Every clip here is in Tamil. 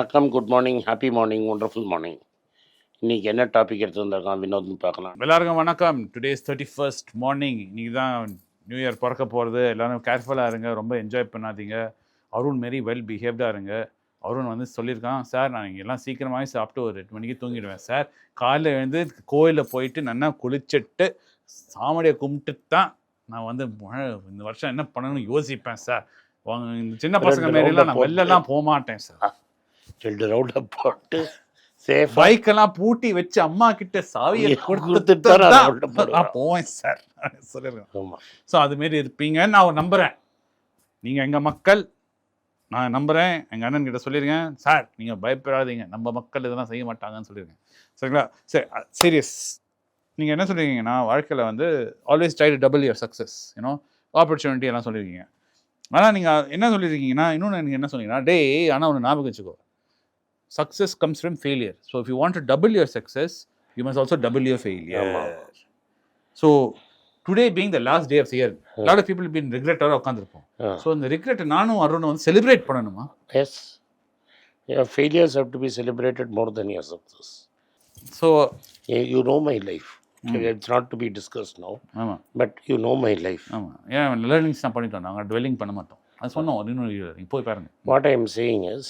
வணக்கம் good morning happy morning wonderful morning இன்னைக்கு என்ன டாபிக் எடுத்து வந்திருக்கான் வினோத்னு பார்க்கலாம். எல்லாருக்கும் வணக்கம். டுடேஸ் தேர்ட்டி ஃபர்ஸ்ட் மார்னிங் இன்னைக்கு தான் நியூ இயர் பிறக்க போகிறது எல்லாரும் கேர்ஃபுல்லாக இருங்க. ரொம்ப என்ஜாய் பண்ணாதீங்க. அருண் மாரி வெல் பிஹேவ்டாக இருங்க. அருண் வந்து சொல்லியிருக்கான் சார் நான் இங்க எல்லாம் சீக்கிரமாகவே சாப்பிட்டு ஒரு எட்டு மணிக்கு தூங்கிடுவேன் சார் காலைல எழுந்து கோயிலில் போயிட்டு நல்லா குளிச்சுட்டு சாமடியை கும்பிட்டு தான் நான் வந்து மழை- இந்த வருஷம் என்ன பண்ணணும்னு யோசிப்பேன் சார் வாங்க, இந்த சின்ன பசங்க மாரிலாம் நான் வெளிலலாம் போக மாட்டேன் சார் ரெண்டு ரவுண்டை போட்டு சேஃபாக பைக்கெல்லாம் பூட்டி வச்சு அம்மா கிட்ட சாவியை கொடுத்துட்டு போவேன் சார். சொல்லிருக்கேன் ஸோ அதுமாரி இருப்பீங்கன்னு நான் நம்புகிறேன் நீங்கள் எங்கள் மக்கள் நான் நம்புகிறேன் எங்கள் அண்ணன் கிட்ட சொல்லியிருக்கேன் சார் நீங்கள் பயப்படாதீங்க. நம்ம மக்கள் இதெல்லாம் செய்ய மாட்டாங்கன்னு சொல்லியிருக்கேன் சரிங்களா? சரி சீரியஸ் நீங்கள் என்ன சொல்லியிருக்கீங்கன்னா வாழ்க்கையில் வந்து always try to double your success you know opportunity எல்லாம் சொல்லியிருக்கீங்க ஆனால் நீங்கள் என்ன சொல்லியிருக்கீங்கன்னா இன்னொன்று நீங்கள் என்ன சொன்னீங்கன்னா டே ஆனால் ஒன்று ஞாபகம் வச்சுக்கோ. Success comes from failure so if you want to double your success you must also double your failure. So today being the last day of year lot of people been ரிக்ரெட்டாக உட்காந்துருப்போம் ஸோ இந்த ரிக்ரெட் நானும் அருணும் வந்து செலிப்ரேட் பண்ணணுமா? Yes failures have to be celebrated more than your success. So You- you know my life. it's not to be discussed now ஆமாம் but you know my life. ஆமாம் ஏன் லேர்னிங்ஸ் தான் பண்ணிட்டோம் நாங்கள் டுவெல்லிங் பண்ண மாட்டோம். அது சொன்னோம் இன்னொரு போய் பாருங்க. What i am saying is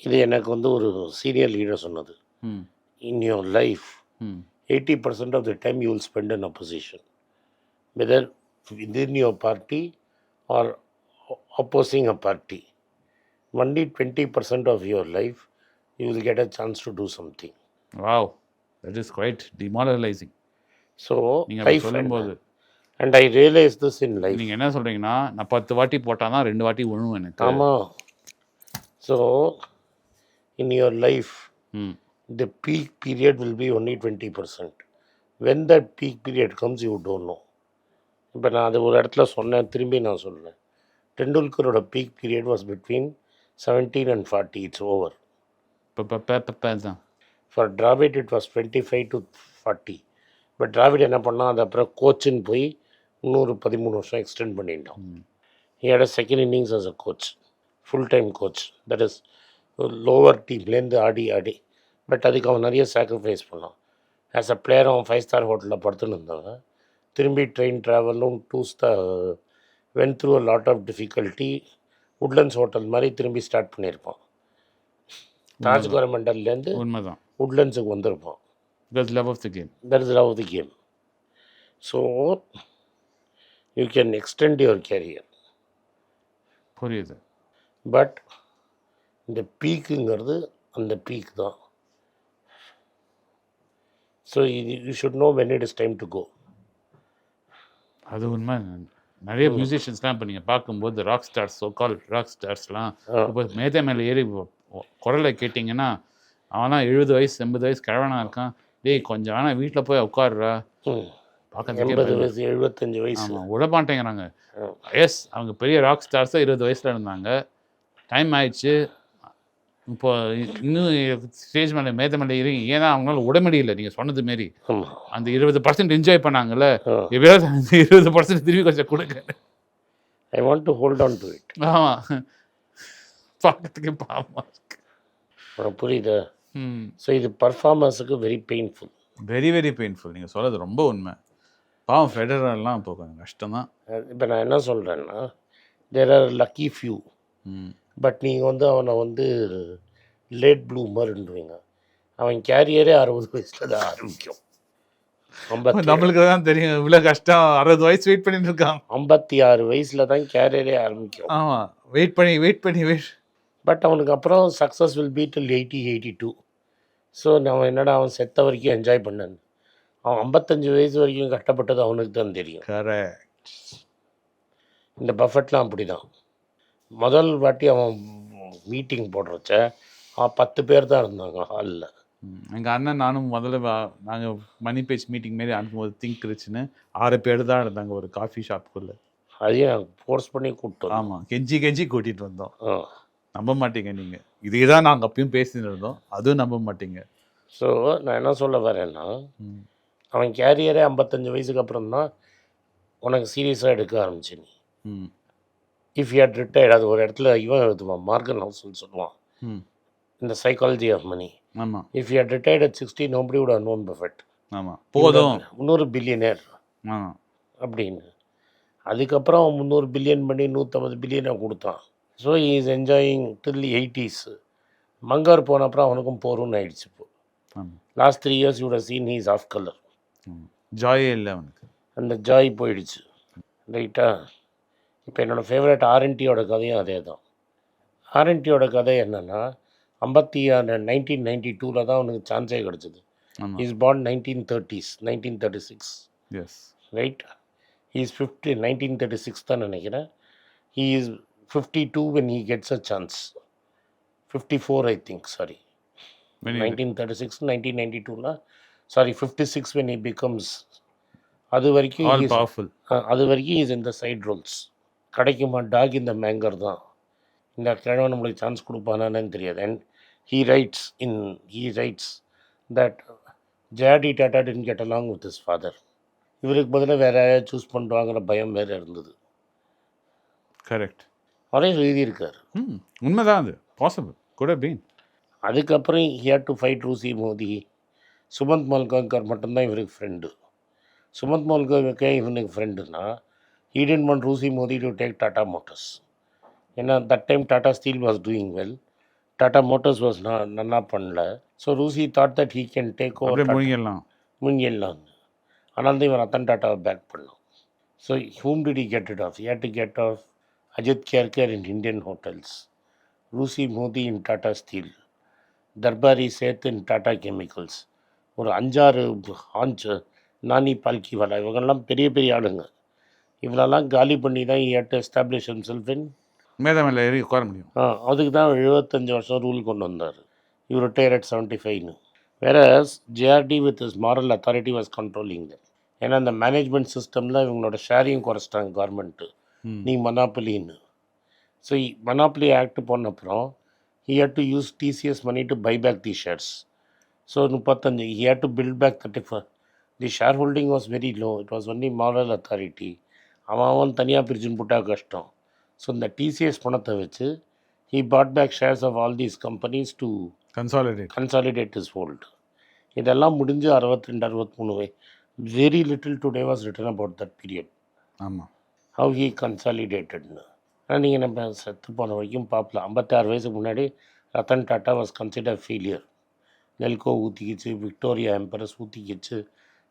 இது எனக்கு வந்து ஒரு சீனியர் லீடர் சொன்னது ம் in your life ம் 80% of the time you will spend in opposition, whether within your party or o- opposing a party. Only 20% of your life you will get a chance to do something. Wow that is quite demoralising So find, சொல்லும்போது and I realize this in life. நீங்கள் என்ன சொல்கிறீங்கன்னா நான் பத்து வாட்டி போட்டால் தான் ரெண்டு வாட்டி விழுவும் எனக்கு Ama. So in your life, ம் the peak period will be only 20%. When that peak period comes, you don't know. இப்போ நான் அது ஒரு இடத்துல சொன்னேன் திரும்பி நான் சொல்கிறேன் டெண்டுல்கரோட peak period was between seventeen and forty it's over for Dravid it was twenty five to forty but Dravid என்ன பண்ணால் அது அப்புறம் கோச்சுன்னு போய் இன்னொரு பதிமூணு வருஷம் எக்ஸ்டெண்ட் பண்ணிட்டான். ம் he'd second innings as a coach full time coach that is lower டீம்லேருந்து ஆடி ஆடி. பட் அதுக்கு அவன் நிறைய சாக்ரிஃபைஸ் பண்ணான். ஆஸ் அ பிளேயர் அவன் ஃபைவ் ஸ்டார் ஹோட்டலில் படுத்துன்னு இருந்தாங்க திரும்பி train ட்ராவலும் two star went through a lot of difficulty Woodlands hotel மாதிரி திரும்பி ஸ்டார்ட் பண்ணியிருப்பான். தாஜ் கோரமண்டல்லேருந்து உண்மைதான். உட்லண்ட்ஸுக்கு வந்திருப்பான். Because love of the game that is love of the game. So you can extend your career, புரியுது. But இந்த பீக்குங்கிறது அந்த பீக் தான். So you should know when it is time to go அது உண்மை. நிறைய மியூசிஷியன்ஸ்லாம் இப்போ நீங்கள் பார்க்கும்போது rock stars so call rock ஸ்டார்ஸ்லாம் இப்போ மேதை மேலே ஏறி குரலை கேட்டிங்கன்னா அவன்லாம் எழுபது வயசு எண்பது வயசு கிழவனா இருக்கான். டேய் கொஞ்சம் வேணா வீட்டில் போய் உட்காருடா பார்க்கறதுக்கே வயசு எழுபத்தஞ்சு வயசு. ஆமாம் விட மாட்டேங்கிறாங்க. எஸ் அவங்க பெரிய ராக் ஸ்டார்ஸாக இருபது வயசில் இருந்தாங்க. டைம் ஆயிடுச்சு. இப்போ இன்னும் ஸ்டேஜ் மேலே மேத மேலே ஏறி ஏன்னா அவங்களால விட முடியல நீங்கள் சொன்னது மாரி. அந்த இருபது பர்சன்ட் என்ஜாய் பண்ணாங்கல்ல. எப்படியாவது அந்த இருபது பர்சன்ட் திரும்பி கொஞ்சம் கொடுங்க. I want to hold on to it ஆமாம் பார்க்கறதுக்கு பாவமா இருக்கு. உனக்கு புரியுதா? ம். ஸோ இது பர்ஃபார்மன்ஸுக்கு very painful very very painful நீங்கள் சொல்கிறது ரொம்ப உண்மை. பாவம் ஃபெடரர்லாம் இப்போ கொஞ்சம் கஷ்டம் தான் இப்போ நான் என்ன சொல்கிறேன்னா தேர் ஆர் லக்கி ஃபியூ ம். பட் நீங்கள் வந்து அவனை வந்து லேட் ப்ளூமர்ன்றீங்க அவன் கேரியரே அறுபது வயசில் தான் ஆரம்பிக்கும். ஐம்பத்தி நம்மளுக்கு தான் தெரியும் இவ்வளோ கஷ்டம். அறுபது வயசு வெயிட் பண்ணிட்டு இருக்கான். ஐம்பத்தி ஆறு வயசில் தான் கேரியரே ஆரம்பிக்கும். ஆமாம் வெயிட் பண்ணி வெயிட் பண்ணி வெயிட் பட் அவனுக்கு அப்புறம் success will be till eighty eighty two so நான் என்னடா அவன் செத்த வரைக்கும் என்ஜாய் பண்ணேன் அவன் ஐம்பத்தஞ்சு வயசு வரைக்கும் கஷ்டப்பட்டது அவனுக்கு தான் தெரியும். கரெக்ட் இந்த பஃபெட்லாம் அப்படி தான் முதல் வாட்டி அவன் மீட்டிங் போடுறச்ச அவன் பத்து பேர் தான் இருந்தாங்க ஹாலில் எங்கள் அண்ணன் நானும் முதல்ல நாங்கள் மணி பேஜ் மீட்டிங் மாரி அனுப்பும்போது திங்க் ரிச்சுன்னு ஆறு பேர் தான் இருந்தாங்க ஒரு காஃபி ஷாப்புக்குள்ளே அதையும் ஃபோர்ஸ் பண்ணி கூப்பிட்டு வந்தோம். ஆமாம் கெஞ்சி கெஞ்சி கூட்டிகிட்டு வந்தோம். நம்ப மாட்டீங்க நீங்கள் இதே தான் நாங்கள் அப்பயும் பேசிட்டு இருந்தோம். அதுவும் நம்ப மாட்டீங்க. ஸோ நான் என்ன சொல்ல வரேன்னா ம். அவன் கேரியரே ஐம்பத்தஞ்சு வயசுக்கு அப்புறம் தான் உனக்கு சீரியஸாக எடுக்க ஆரம்பிச்சு நீ. ம். இஃப் யூ ரிட்டையர்ட் அது ஒரு இடத்துல இவன் எழுதுவான் மார்கன் ஹவுஸ்னு சொல்லுவான். இந்த சைக்காலஜி ஆஃப் மணி ஆமாம் if you had retired at sixty would have known Buffett ஆமாம் போதும். முந்நூறு பில்லியனர் அப்படின்னு. அதுக்கப்புறம் அவன் முந்நூறு பில்லியன் பண்ணி நூற்றம்பது பில்லியனை கொடுத்தான். So is enjoying till eighties Munger போன அப்புறம் அவனுக்கும் போரும்னு ஆயிடுச்சு இப்போ. Last three years you'd seen he's off colour ஜாயே இல்லை அவனுக்கு. அந்த ஜாய் போயிடுச்சு. ரைட்டா இப்போ என்னோடய ஃபேவரட் ஆர்என்டியோட கதையும் அதே தான் ஆர்என்டியோட கதை என்னென்னா ஐம்பத்தி நைன்டீன் நைன்டி டூவில் தான் அவனுக்கு சான்ஸே கிடச்சிது. Is born nineteen thirties nineteen thirty six yes right is fifty nineteen thirty six தான் நினைக்கிறேன். He is fifty two when he gets a chance fifty four I think sorry nineteen thirty six nineteen ninety டூவில் sorry fifty six when he becomes அது வரைக்கும் அது வரைக்கும் இஸ் இந்த சைட் ரோல்ஸ் கிடைக்குமா? டாக் இந்த மேங்கர் தான். இந்த கிழவன் நம்மளுக்கு சான்ஸ் கொடுப்பானான்னு தெரியாது. And he writes in he writes that JD Tata didn't get along with his father இவருக்கு பதிலாக வேறு யாரையாவது சூஸ் பண்ணுவாங்கிற பயம் வேறு இருந்தது. கரெக்ட் அவரே எழுதியிருக்கார் ம் உண்மைதான் அது. பாசிபிள் கூட பீன் அதுக்கப்புறம் here to fight Russi Mody Sumant Moolgaokar மட்டும்தான் இவருக்கு ஃப்ரெண்டு சுமந்த் மல்காங்கர் இவனுக்கு ஃப்ரெண்டுனா he didn't want Russi Mody to take Tata motors ஏன்னா that time Tata steel was doing well Tata motors was நான் நன்னா பண்ணல so Russi thought that he can take over முழுங்கிடலாம். முங்கிடலாம் அதனால தான் இவன் ரத்தன் டாட்டாவை பேக் பண்ணான். So whom did he get it off he had to get off Ajit Kerkar in Indian Hotels Russi Mody in Tata Steel Darbari Seth in Tata Chemicals ஒரு அஞ்சாறு ஆஞ்சு நானி பால்கிவாலா இவங்கெல்லாம் பெரிய பெரிய ஆளுங்க. இவளெல்லாம் காலி பண்ணி தான் ஏட்டு எஸ்டாப்ளிஷ் in. மேலே மேலே ஏறி உட்கார முடியும். ஆ அதுக்கு தான் எழுபத்தஞ்சு வருஷம் ரூல் கொண்டு வந்தார். இவர் ரிட்டையர் அட் செவன்ட்டி ஃபைவ்னு வேற JRD with is moral authority was controlling ஏன்னா அந்த மேனேஜ்மெண்ட் சிஸ்டமில் இவங்களோட ஷேரையும் குறைச்சிட்டாங்க கவர்மெண்ட்டு. நீ மனாப்பலின்னு ஸோ மனாப்பலி ஆக்ட் போன அப்புறம் he had to use TCS money to buy back the shares so முப்பத்தஞ்சு he had to build back thirty four the share holding was very low it was only moral authority அவன் அவன் தனியாக பிரிச்சுன்னு போட்டா கஷ்டம். ஸோ இந்த டிசிஎஸ் பணத்தை வச்சு he bought back shares of all these companies to consolidate consolidate is hold இதெல்லாம் முடிஞ்சு அறுபத்தி ரெண்டு அறுபத்தி மூணு why very little today was written about that period ஆமாம் ஹவ் ஹீ கன்சாலிடேட்டட்னு ஆனால் நீங்கள் நம்ம செத்து போன வரைக்கும் பார்க்கலாம் ஐம்பத்தாறு வயசுக்கு முன்னாடி Ratan Tata was consider failure Nelco ஊற்றிக்கிச்சு Victoria empress ஊற்றிக்கிச்சு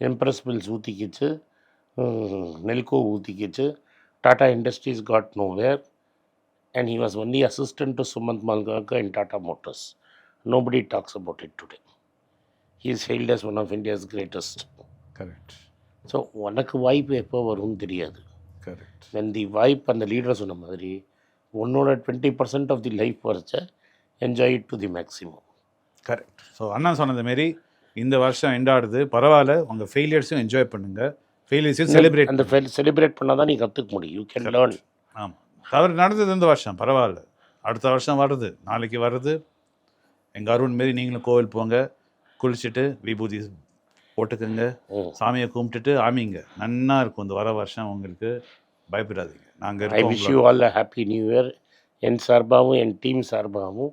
எம்பரஸ் மில்ஸ் ஊற்றிக்கிச்சு Nelco ஊற்றிக்கிச்சு Tata industries got nowhere and he was only assistant to Sumant Moolgaokar in Tata motors nobody talks about it today he is failed as one of India's greatest correct so உனக்கு வாய்ப்பு எப்போ வரும்னு தெரியாது. கரெக்ட் when தி வாய்ப்பு அந்த லீடர் சொன்ன மாதிரி உன்னோட twenty percent of the life வரைச்ச enjoy it to the maximum correct so அண்ணா சொன்னது மாரி இந்த வருஷம் எண்ட் ஆடுது பரவாயில்ல. உங்கள் ஃபெயிலியர்ஸும் என்ஜாய் பண்ணுங்க. ஃபெயிலியர்ஸையும் செலிப்ரேட் அந்த செலிப்ரேட் பண்ணால் தான் நீ கற்றுக்க முடியும். யூ கேன் லேர்ன் ஆமாம் தவறு நடந்தது இந்த வருஷம். பரவாயில்ல. அடுத்த வருஷம் வருது. நாளைக்கு வருது. எங்கள் அருண் மாரி நீங்களும் கோவில் போங்க. குளிச்சுட்டு விபூதி போட்டுக்கோங்க. சாமியை கும்பிட்டுட்டு ஆமிங்க. நன்னா இருக்கும் இந்த வர வருஷம் உங்களுக்கு. பயப்படாதீங்க. நாங்கள் I wish you all happy new year என் சார்பாகவும் என் டீம் சார்பாகவும்